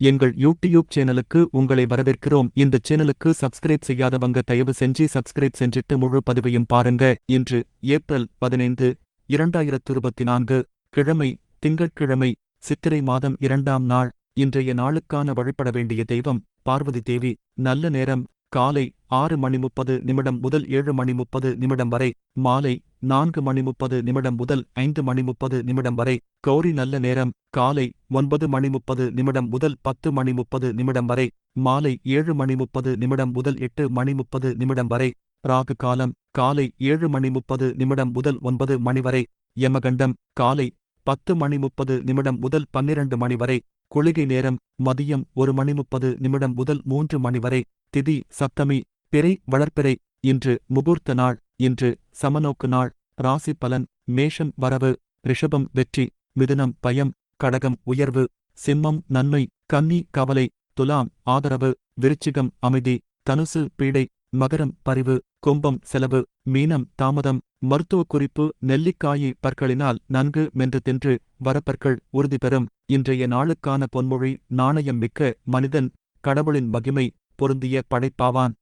எங்கள் யூடியூப் சேனலுக்கு உங்களை வரவேற்கிறோம். இந்த சேனலுக்கு சப்ஸ்கிரைப் செய்யாதவங்க தயவு செஞ்சு சப்ஸ்கிரைப் செஞ்சிட்டு முழு பதிவையும் பாருங்க. இன்று ஏப்ரல் பதினைந்து இரண்டாயிரத்து இருபத்தி நான்கு கிழமை திங்கட்கிழமை சித்திரை மாதம் இரண்டாம் நாள். இன்றைய நாளுக்கான வழிபட வேண்டிய தெய்வம் பார்வதி தேவி. நல்ல நேரம். காலை ஆறு மணி முப்பது நிமிடம் முதல் ஏழு மணி முப்பது நிமிடம் வரை மாலை நான்கு மணி முப்பது நிமிடம் முதல் ஐந்து மணி முப்பது நிமிடம் வரை கௌரி நல்ல நேரம் காலை ஒன்பது மணி முப்பது நிமிடம் முதல் பத்து மணி முப்பது நிமிடம் வரை மாலை ஏழு மணி முப்பது நிமிடம் முதல் எட்டு மணி முப்பது நிமிடம் வரை ராகு காலம் காலை ஏழு மணி முப்பது நிமிடம் முதல் ஒன்பது மணி வரை யமகண்டம் காலை பத்து மணி முப்பது நிமிடம் முதல் பன்னிரண்டு மணி வரை கொள்கை நேரம் மதியம் ஒரு மணி முப்பது நிமிடம் முதல் மூன்று மணி வரை திதி சப்தமி பிறை வளர்ப்பிறை இன்று முகூர்த்த நாள் இன்று சமநோக்கு நாள் ராசி பலன் மேஷம் வரவு ரிஷபம் வெற்றி மிதுனம் பயம் கடகம் உயர்வு சிம்மம் நன்மை கன்னி கவலை துலாம் ஆதரவு விருச்சிகம் அமைதி தனுசு பீடை மகரம் பரிவு கும்பம் செலவு மீனம் தாமதம் மருத்துவ குறிப்பு நெல்லிக்காயை பற்களினால் நன்கு மென்று தின்று வரப்பற்கள் உறுதி பெறும். இன்றைய நாளுக்கான பொன்மொழி நாணயம் மிக்க மனிதன் கடவுளின் மகிமை பொருந்திய படைப்பாவான்.